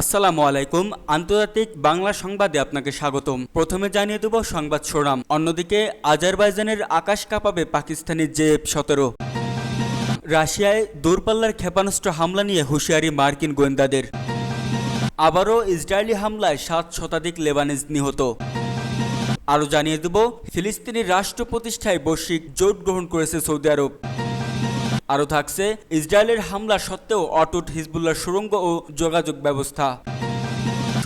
আসসালামু আলাইকুম। আন্তর্জাতিক বাংলা সংবাদে আপনাকে স্বাগতম। প্রথমে জানিয়ে দেব সংবাদ শিরোনাম অন্যদিকে আজারবাইজানের আকাশ কাঁপাবে পাকিস্তানি জেএফ সতেরো। রাশিয়ায় দূরপাল্লার ক্ষেপণাস্ত্র হামলা নিয়ে হুঁশিয়ারি মার্কিন গোয়েন্দাদের। আবারও ইসরায়েলি হামলায় সাত শতাধিক লেবানিজ নিহত। আরও জানিয়ে দেব, ফিলিস্তিনি রাষ্ট্র প্রতিষ্ঠায় বৈশ্বিক জোট গ্রহণ করেছে সৌদি আরব। আরও থাকছে, ইসরায়েলের হামলা সত্ত্বেও অটুট হিজবুল্লার সুরঙ্গ ও যোগাযোগ ব্যবস্থা।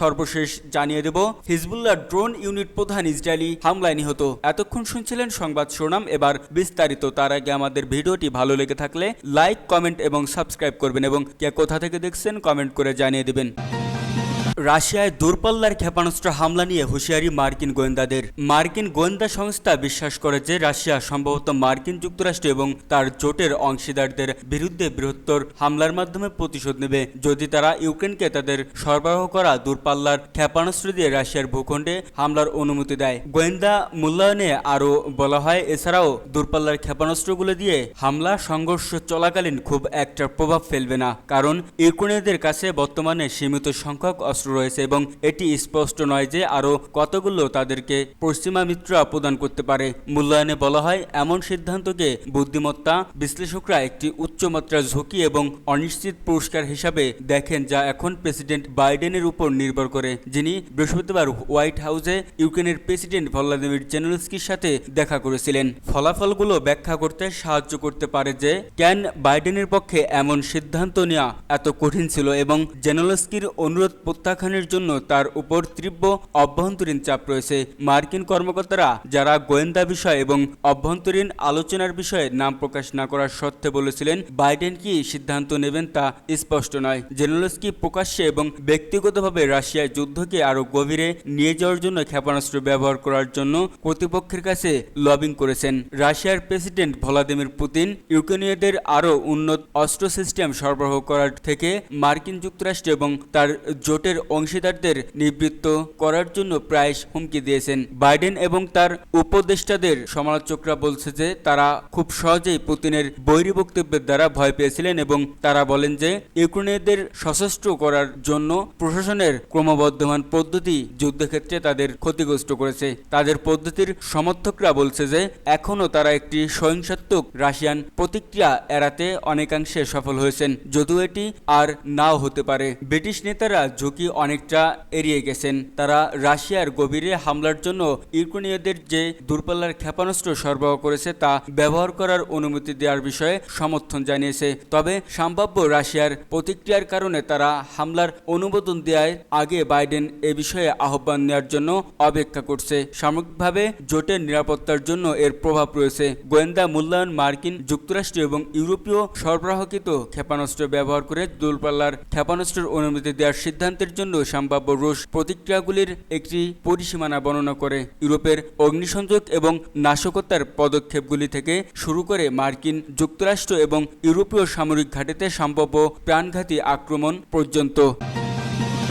সর্বশেষ জানিয়ে দেব, হিজবুল্লাহ ড্রোন ইউনিট প্রধান ইসরায়েলি হামলায় নিহত। এতক্ষণ শুনছিলেন সংবাদ শিরোনাম এবার বিস্তারিত। তার আগে আমাদের ভিডিওটি ভালো লেগে থাকলে লাইক, কমেন্ট এবং সাবস্ক্রাইব করবেন এবং কে কোথা থেকে দেখছেন কমেন্ট করে জানিয়ে দেবেন। রাশিয়ায় দূরপাল্লার ক্ষেপণাস্ত্র হামলা নিয়ে হুঁশিয়ারি মার্কিন গোয়েন্দাদের। মার্কিন গোয়েন্দা সংস্থা বিশ্বাস করে যে রাশিয়া সম্ভবত মার্কিন যুক্তরাষ্ট্র এবং তার জোটের অংশীদারদের বিরুদ্ধে বৃহত্তর হামলার মাধ্যমে প্রতিশোধ নেবে। যদি তারা ইউক্রেনকে তাদের সরবরাহ করা দূরপাল্লার ক্ষেপণাস্ত্র দিয়ে রাশিয়ার ভূখণ্ডে হামলার অনুমতি দেয়। গোয়েন্দা মূল্যায়নে আরও বলা হয়, এছাড়াও দূরপাল্লার ক্ষেপণাস্ত্রগুলো দিয়ে হামলা সংঘর্ষ চলাকালীন খুব একটা প্রভাব ফেলবে না। কারণ ইউক্রেনীয়দের কাছে বর্তমানে সীমিত সংখ্যক অস্ত্র রয়েছে এবং এটি স্পষ্ট নয় যে আরও কতগুলো তাদেরকে পশ্চিমা মিত্ররা প্রদান করতে পারে। মূল্যায়নে বলা হয়, এমন সিদ্ধান্তকে বুদ্ধিমত্তা বিশ্লেষকরা একটি উচ্চমাত্রার ঝুঁকি এবং অনিশ্চিত পুরস্কার হিসাবে দেখেন যা এখন প্রেসিডেন্ট বাইডেনের উপর নির্ভর করে, যিনি বৃহস্পতিবার হোয়াইট হাউসে ইউক্রেনের প্রেসিডেন্ট ভলাদিমির জেনেলস্কির সাথে দেখা করেছিলেন। ফলাফলগুলো ব্যাখ্যা করতে সাহায্য করতে পারে যে, কেন বাইডেনের পক্ষে এমন সিদ্ধান্ত নেওয়া এত কঠিন ছিল এবং জেনেলস্কির অনুরোধ প্রত্যাখ্যানের জন্য তার উপর তীব্র অভ্যন্তরীণ চাপ রয়েছে। মার্কিন কর্মকর্তারা, যারা গোয়েন্দা বিষয় এবং অভ্যন্তরীণ আলোচনার বিষয়ে নাম প্রকাশ না করার সত্ত্বে বলেছিলেন, বাইডেন কি সিদ্ধান্ত নেবেন তা স্পষ্ট নয়। জেনেলস্কি প্রকাশ্যে এবং ব্যক্তিগতভাবে রাশিয়ায় যুদ্ধকে আরও গভীরে নিয়ে যাওয়ার জন্য ক্ষেপণাস্ত্র ব্যবহার করার জন্য কর্তৃপক্ষের কাছে লবিং করেছেন। রাশিয়ার প্রেসিডেন্ট ভলাদিমির পুতিন, ইউক্রেনীয়দের আরও উন্নত অস্ত্র সিস্টেম সরবরাহ করার থেকে মার্কিন যুক্তরাষ্ট্র এবং তার জোটের অংশীদারদের নিবৃত্ত করার জন্য প্রায় হুমকি দিয়েছেন। বাইডেন এবং তার উপদেষ্টাদের সমালোচকরা বলছে যে, তারা খুব সহজেই পুতিনের বৈরী বক্তব্যের দ্বারা ভয় পেয়েছিলেন এবং তারা বলেন যে, ইউক্রেনীয়দের সশস্ত্র করার জন্য প্রশাসনের ক্রমবর্ধমান পদ্ধতি যুদ্ধক্ষেত্রে তাদের ক্ষতিগ্রস্ত করেছে। তাদের পদ্ধতির সমর্থকরা বলছে যে, এখনও তারা একটি সহিংসাত্মক রাশিয়ান প্রতিক্রিয়া এড়াতে অনেকাংশে সফল হয়েছেন, যদিও এটি আর নাও হতে পারে। ব্রিটিশ নেতারা ঝুঁকি অনেকটা এড়িয়ে গেছেন। তারা রাশিয়ার গভীরে হামলার জন্য ইউক্রেনীয়দের যে দূরপাল্লার ক্ষেপণাস্ত্র সরবরাহ করেছে তা ব্যবহার করার অনুমতি দেওয়ার বিষয়ে সমর্থন জানিয়েছে। তবে সম্ভাব্য রাশিয়ার প্রতিক্রিয়ার কারণে তারা হামলার অনুমোদন দেওয়ার আগে বাইডেন এ বিষয়ে আহ্বান নেওয়ার জন্য অপেক্ষা করছে। সামগ্রিকভাবে জোটের নিরাপত্তার জন্য এর প্রভাব রয়েছে। গোয়েন্দা মূল্যায়ন মার্কিন যুক্তরাষ্ট্র এবং ইউরোপীয় সরবরাহকৃত ক্ষেপণাস্ত্র ব্যবহার করে দূরপাল্লার ক্ষেপণাস্ত্রের অনুমতি দেওয়ার সিদ্ধান্তের জন্য সম্ভাব্য রুশ প্রতিক্রিয়াগুলির একটি পরিসীমানা বর্ণনা করে। ইউরোপের অগ্নিসংযোগ এবং নাশকতার পদক্ষেপগুলি থেকে শুরু করে মার্কিন যুক্তরাষ্ট্র এবং ইউরোপীয় সামরিক ঘাটিতে সম্ভাব্য প্রাণঘাতী আক্রমণ পর্যন্ত।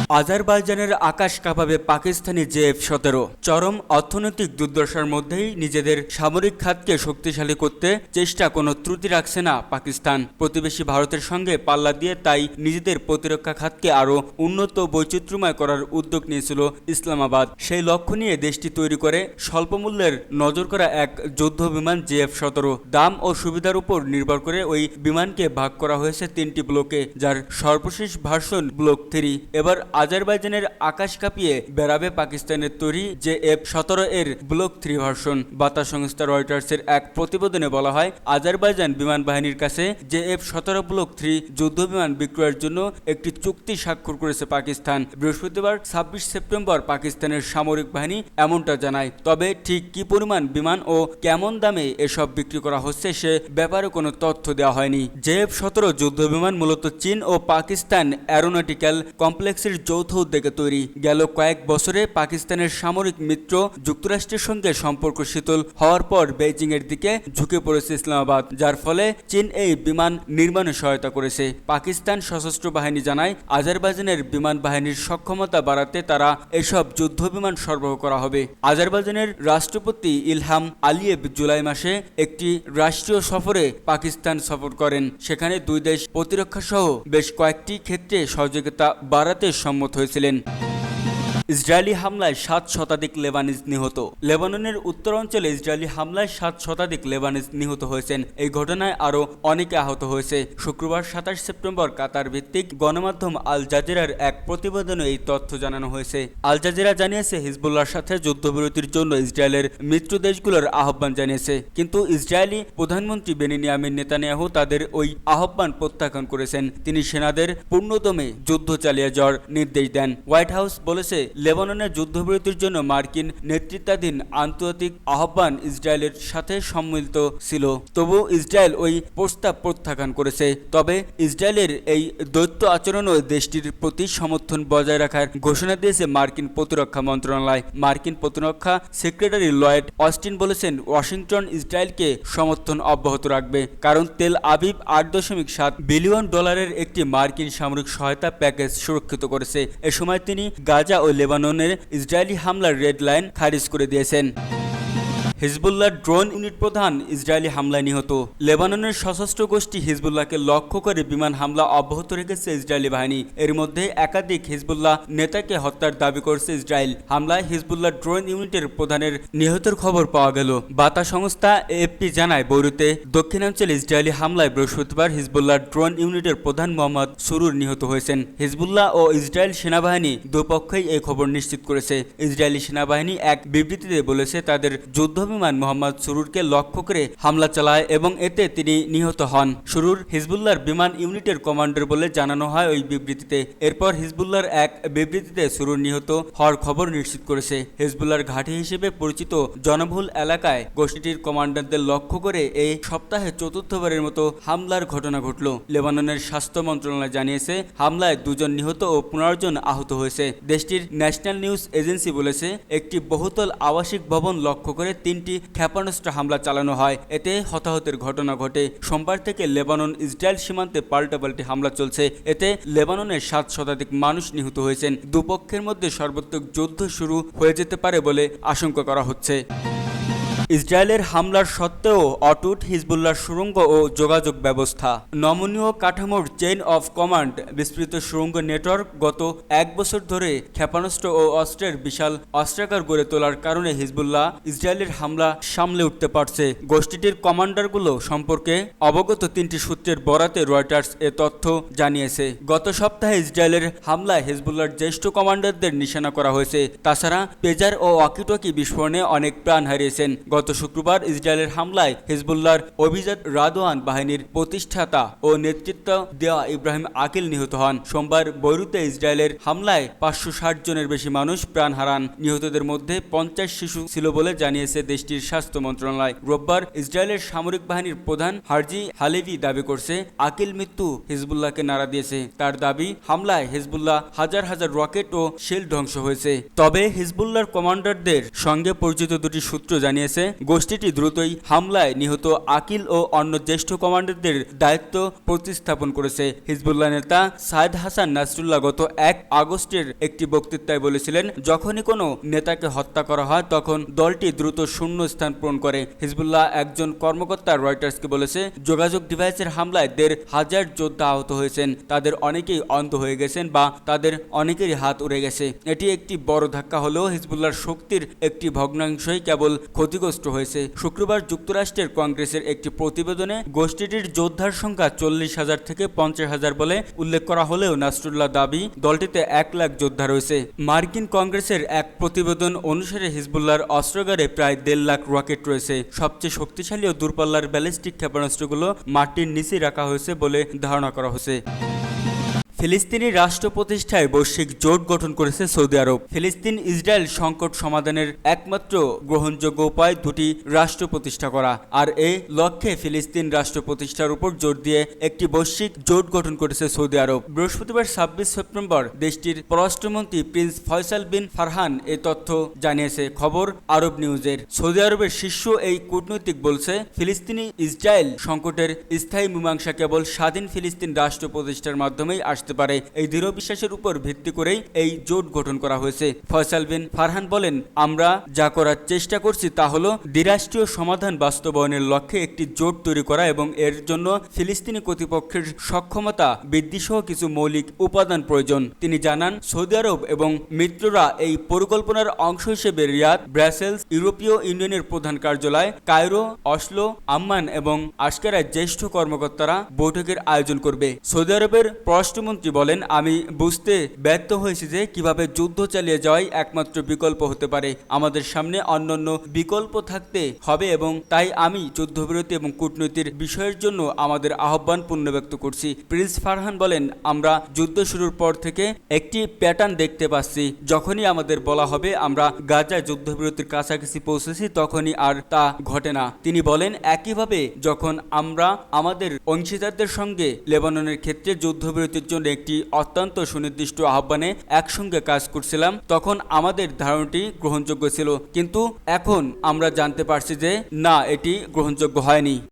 আজারবাইজানের আকাশ কাঁপাবে পাকিস্তানি জেএফ সতেরো। চরম অর্থনৈতিক দুর্দশার মধ্যেই নিজেদের সামরিক খাতকে শক্তিশালী করতে চেষ্টা কোনো ত্রুটি রাখছে না পাকিস্তান। প্রতিবেশী ভারতের সঙ্গে পাল্লা দিয়ে তাই নিজেদের প্রতিরক্ষা খাতকে আরও উন্নত বৈচিত্র্যময় করার উদ্যোগ নিয়েছিল ইসলামাবাদ। সেই লক্ষ্য নিয়ে দেশটি তৈরি করে স্বল্পমূল্যের নজর করা এক যুদ্ধ বিমান জেএফ সতেরো। দাম ও সুবিধার উপর নির্ভর করে ওই বিমানকে ভাগ করা হয়েছে তিনটি ব্লকে, যার সর্বশেষ ভার্সন ব্লক থ্রি। এবার আজারবাইজানের আকাশ কাঁপিয়ে বেড়াবে পাকিস্তানের তৈরি যে এফ সতেরো এর ব্লক থ্রি ভার্সন। বার্তা সংস্থা রয়টার্সের এক প্রতিবেদনে বলা হয়, আজারবাইজান বিমান বাহিনীর কাছে যে এফ সতেরো ব্লক থ্রি যুদ্ধ বিমান বিক্রয়ের জন্য একটি চুক্তি স্বাক্ষর করেছে পাকিস্তান। বৃহস্পতিবার ছাব্বিশ সেপ্টেম্বর পাকিস্তানের সামরিক বাহিনী এমনটা জানায়। তবে ঠিক কি পরিমাণ বিমান ও কেমন দামে এসব বিক্রি করা হচ্ছে সে ব্যাপারে কোনো তথ্য দেওয়া হয়নি। জে এফ সতেরো যুদ্ধ বিমান মূলত চীন ও পাকিস্তান অ্যারোনটিক্যাল কমপ্লেক্সের যৌথ উদ্যোগে তৈরি গেল কয়েক বছরে পাকিস্তানের সামরিক মিত্র যুক্তরাষ্ট্রের সঙ্গে সম্পর্ক শীতল হওয়ার পর বেইজিং এর দিকে ঝুঁকে পড়েছে ইসলামাবাদ, যার ফলে চীন এই বিমান নির্মাণে সহায়তা করেছে। পাকিস্তান সশস্ত্র বাহিনী জানায়, আজারবাইজানের বিমান বাহিনীর সক্ষমতা বাড়াতে তারা এসব যুদ্ধ বিমান সরবরাহ করা হবে। আজারবাইজানের রাষ্ট্রপতি ইলহাম আলিয়েভ জুলাই মাসে একটি রাষ্ট্রীয় সফরে পাকিস্তান সফর করেন। সেখানে দুই দেশ প্রতিরক্ষা সহ বেশ কয়েকটি ক্ষেত্রে সহযোগিতা বাড়াতে সম সম্মত হয়েছিলেন। ইসরায়েলি হামলায় সাত শতাধিক লেবানিজ নিহত। লেবাননের উত্তর অঞ্চলে ইসরায়েলি হামলায় সাত শতাধিক লেবানিজ নিহত হয়েছেন। এই ঘটনায় আরও অনেকে আহত হয়েছে। শুক্রবার সাতাশ সেপ্টেম্বর কাতার ভিত্তিক গণমাধ্যম আল জাজিরার এক প্রতিবেদনে এই তথ্য জানানো হয়েছে। আল জাজিরা জানিয়েছে, হিজবুল্লাহর সাথে যুদ্ধবিরতির জন্য ইসরায়েলের মিত্র দেশগুলোর আহ্বান জানিয়েছে। কিন্তু ইসরায়েলি প্রধানমন্ত্রী বেনিনিয়ামিন নেতানিয়াহু তাদের ওই আহ্বান প্রত্যাখ্যান করেছেন। তিনি সেনাদের পূর্ণদমে যুদ্ধ চালিয়ে যাওয়ার নির্দেশ দেন। হোয়াইট হাউস বলেছে লেবাননের যুদ্ধবিরতির জন্য মার্কিন নেতৃত্বাধীন আন্তর্জাতিক আহ্বান ইসরায়েলের সাথে সম্মিলিত ছিল। তবু ইসরায়েল ওই প্রস্তাব প্রত্যাখ্যান করেছে। তবে ইসরায়েলের এই দৈত্য আচরণও দেশটির প্রতি সমর্থন বজায় রাখার ঘোষণা দিয়েছে মার্কিন প্রতিরক্ষা মন্ত্রণালয়। মার্কিন প্রতিরক্ষা সেক্রেটারি লয়েড অস্টিন বলেছেন, ওয়াশিংটন ইসরায়েলকে সমর্থন অব্যাহত রাখবে। কারণ তেল আবিব আট দশমিক সাত বিলিয়ন ডলারের একটি মার্কিন সামরিক সহায়তা প্যাকেজ সুরক্ষিত করেছে। এ সময় তিনি গাজা ও লেবাননের ইসরায়েলি হামলার রেড লাইন খারিজ করে দিয়েছেন। হিজবুল্লাহর ড্রোন ইউনিট প্রধান ইসরায়েলি হামলায় নিহত। লেবাননের সশস্ত্র গোষ্ঠী হিজবুল্লাহকে লক্ষ্য করে বিমান হামলা অব্যাহত রেখেছে ইসরায়েলি বাহিনী। এর মধ্যে একাধিক হিজবুল্লাহ নেতাকে হত্যার দাবি করেছে ইসরায়েল। হামলায় হিজবুল্লাহ ড্রোন ইউনিটের প্রধানের নিহতের খবর পাওয়া গেল। বার্তা সংস্থা এএফপি জানায়, বৈরুতে দক্ষিণাঞ্চল ইসরায়েলি হামলায় বৃহস্পতিবার হিজবুল্লাহ ড্রোন ইউনিটের প্রধান মোহাম্মদ সুরুর নিহত হয়েছেন। হিজবুল্লাহ ও ইসরায়েল সেনাবাহিনী দুপক্ষই এই খবর নিশ্চিত করেছে। ইসরায়েলি সেনাবাহিনী এক বিবৃতিতে বলেছে, তাদের যুদ্ধ বিমান মোহাম্মদ সুরুরকে লক্ষ্য করে হামলা চালায় এবং এতে তিনি নিহত হন। সুরুর হিজবুল্লাহর বিমান ইউনিটের কমান্ডার বলে জানানো হয় ওই বিবৃতিতে। এরপর হিজবুল্লাহর এক বিবৃতিতে সুরুর নিহত হওয়ার খবর নিশ্চিত করেছে। হিজবুল্লাহর ঘাঁটি হিসেবে পরিচিত জনবহুল এলাকায় গোষ্ঠীটির কমান্ডারদের লক্ষ্য করে এই সপ্তাহে চতুর্থবারের মতো হামলার ঘটনা ঘটল। লেবাননের স্বাস্থ্য মন্ত্রণালয় জানিয়েছে, হামলায় দুজন নিহত ও পনেরো জন আহত হয়েছে। দেশটির ন্যাশনাল নিউজ এজেন্সি বলেছে, একটি বহুতল আবাসিক ভবন লক্ষ্য করে তিনটি ক্ষেপণাস্ত্র হামলা চালানো হয়। এতে হতাহতের ঘটনা ঘটে। সোমবার থেকে লেবানন, ইসরায়েল সীমান্তে পাল্টাপাল্টি হামলা চলছে। এতে লেবাননের সাত শতাধিক মানুষ নিহত হয়েছেন। দুপক্ষের মধ্যে সর্বাত্মক যুদ্ধ শুরু হয়ে যেতে পারে বলে আশঙ্কা করা হচ্ছে। ইসরায়েলের হামলার সত্ত্বেও অটুট হিজবুল্লার সুড়ঙ্গ ও যোগাযোগ ব্যবস্থা। নমনীয় কাঠামোর চেইন অফ কমান্ড বিস্তৃত সুড়ঙ্গ নেটওয়ার্ক গত এক বছর ধরে ক্ষেপণাস্ত্র ও অস্ত্রের বিশাল অস্ত্রাগার গড়ে তোলার কারণে হিজবুল্লাহ ইসরায়েলের হামলা সামলে উঠতে পারছে। গোষ্ঠীটির কমান্ডারগুলো সম্পর্কে অবগত তিনটি সূত্রের বরাতে রয়টার্স এ তথ্য জানিয়েছে। গত সপ্তাহে ইসরায়েলের হামলায় হিজবুল্লার জ্যেষ্ঠ কমান্ডারদের নিশানা করা হয়েছে। তাছাড়া পেজার ও অকিটকি বিস্ফোরণে অনেক প্রাণ হারিয়েছেন। গত শুক্রবার ইসরায়েলের হামলায় হিজবুল্লাহর অভিজাত রাদোয়ান বাহিনীর প্রতিষ্ঠাতা ও নেতৃত্ব দেওয়া ইব্রাহিম আকিল নিহত হন। সোমবার বৈরুতে ইসরায়েলের হামলায় পাঁচশো ষাট জনের বেশি মানুষ প্রাণ হারান। নিহতদের মধ্যে পঞ্চাশ শিশু ছিল বলে জানিয়েছে দেশটির স্বাস্থ্য মন্ত্রণালয়। রোববার ইসরায়েলের সামরিক বাহিনীর প্রধান হারজি হালেভি দাবি করছে, আকিল মৃত্যু হিজবুল্লাহকে নাড়া দিয়েছে। তার দাবি, হামলায় হিজবুল্লাহ হাজার হাজার রকেট ও শেল ধ্বংস হয়েছে। তবে হিজবুল্লাহর কমান্ডারদের সঙ্গে পরিচিত দুটি সূত্র জানিয়েছে গোষ্ঠীটি দ্রুতই হামলায় নিহত আকিল ও অন্য জ্যেষ্ঠ কমান্ডারদের দায়িত্ব প্রতিস্থাপন করেছে। হিজবুল্লাহ নেতা সায়েদ হাসান নাসরুল্লাহ গত এক আগস্টের একটি বক্তৃতায় বলেছিলেন, যখনই কোনো নেতাকে হত্যা করা হয়, তখন দলটি দ্রুত শূন্য স্থান পূরণ করে। হিজবুল্লাহ একজন কর্মকর্তা রয়টার্সকে বলেছে, যোগাযোগ ডিভাইসের হামলায় দেড় হাজার যোদ্ধা আহত হয়েছেন। তাদের অনেকেই অন্ধ হয়ে গেছেন বা তাদের অনেকেরই হাত উড়ে গেছে। এটি একটি বড় ধাক্কা হলেও হিজবুল্লাহর শক্তির একটি ভগ্নাংশই কেবল ক্ষতিগ্রস্ত হয়েছে, শুক্রবার যুক্তরাষ্ট্রের কংগ্রেসের একটি প্রতিবেদনে গোষ্ঠীটির যোদ্ধার সংখ্যা চল্লিশ হাজার থেকে পঞ্চাশ হাজার বলে উল্লেখ করা হলেও নাসরুল্লাহ দাবি, দলটিতে এক লাখ যোদ্ধা রয়েছে। মার্কিন কংগ্রেসের এক প্রতিবেদন অনুসারে হিজবুল্লাহর অস্ত্রগারে প্রায় দেড় লাখ রকেট রয়েছে। সবচেয়ে শক্তিশালী ও দূরপাল্লার ব্যালিস্টিক ক্ষেপণাস্ত্রগুলো মাটির নিচে রাখা হয়েছে বলে ধারণা করা হয়েছে। ফিলিস্তিনি রাষ্ট্র প্রতিষ্ঠায় বৈশ্বিক জোট গঠন করেছে সৌদি আরব। ফিলিস্তিন ইসরায়েল সংকট সমাধানের একমাত্র গ্রহণযোগ্য উপায় দুটি রাষ্ট্র প্রতিষ্ঠা করা। আর এই লক্ষ্যে ফিলিস্তিন রাষ্ট্র প্রতিষ্ঠার উপর জোর দিয়ে একটি বৈশ্বিক জোট গঠন করেছে সৌদি আরব। বৃহস্পতিবার ছাব্বিশ সেপ্টেম্বর দেশটির পররাষ্ট্রমন্ত্রী প্রিন্স ফয়সাল বিন ফারহান এই তথ্য জানিয়েছে। খবর আরব নিউজের। সৌদি আরবের শীর্ষ এই কূটনৈতিক বলছে, ফিলিস্তিনি ইসরায়েল সংকটের স্থায়ী মীমাংসা কেবল স্বাধীন ফিলিস্তিন রাষ্ট্র প্রতিষ্ঠার মাধ্যমেই আসতে আসতে পারে। এই দৃঢ় বিশ্বাসের উপর ভিত্তি করেই এই জোট গঠন করা হয়েছে। ফয়সাল বিন ফারহান বলেন, আমরা যা করার চেষ্টা করছি তা হলো দ্বিরাষ্ট্রীয় সমাধান বাস্তবায়নের লক্ষ্যে একটি জোট তৈরি করা এবং এর জন্য ফিলিস্তিনি কর্তৃপক্ষের সক্ষমতা বৃদ্ধিসহ কিছু মৌলিক উপাদান প্রয়োজন। তিনি জানান, সৌদি আরব এবং মিত্ররা এই পরিকল্পনার অংশ হিসেবে রিয়াদ, ব্রাসেলস, ইউরোপীয় ইউনিয়নের প্রধান কার্যালয়, কায়রো, অসলো, আম্মান এবং আশকারায় জ্যেষ্ঠ কর্মকর্তারা বৈঠকের আয়োজন করবে। সৌদি আরবের পররাষ্ট্রমন্ত্রী বলেন, আমি বুঝতে ব্যর্থ হয়েছি যে কীভাবে যুদ্ধ চালিয়ে যাওয়াই একমাত্র বিকল্প হতে পারে। আমাদের সামনে অন্যান্য বিকল্প থাকতে হবে এবং তাই আমি যুদ্ধবিরতি এবং কূটনীতির বিষয়ের জন্য আমাদের আহ্বান পুনর্ব্যক্ত করছি। প্রিন্স ফারহান বলেন, আমরা যুদ্ধ শুরুর পর থেকে একটি প্যাটার্ন দেখতে পাচ্ছি। যখনই আমাদের বলা হবে, আমরা গাজায় যুদ্ধবিরতির কাছাকাছি পৌঁছেছি, তখনই আর তা ঘটে না। তিনি বলেন, একইভাবে যখন আমরা আমাদের অংশীদারদের সঙ্গে লেবাননের ক্ষেত্রে যুদ্ধবিরতির জন্য একটি অত্যন্ত সুনির্দিষ্ট আহ্বানে একসঙ্গে কাজ করছিলাম। তখন আমাদের ধারণাটি গ্রহণযোগ্য ছিল। কিন্তু এখন আমরা জানতে পারছি যে, না, এটি গ্রহণযোগ্য হয়নি।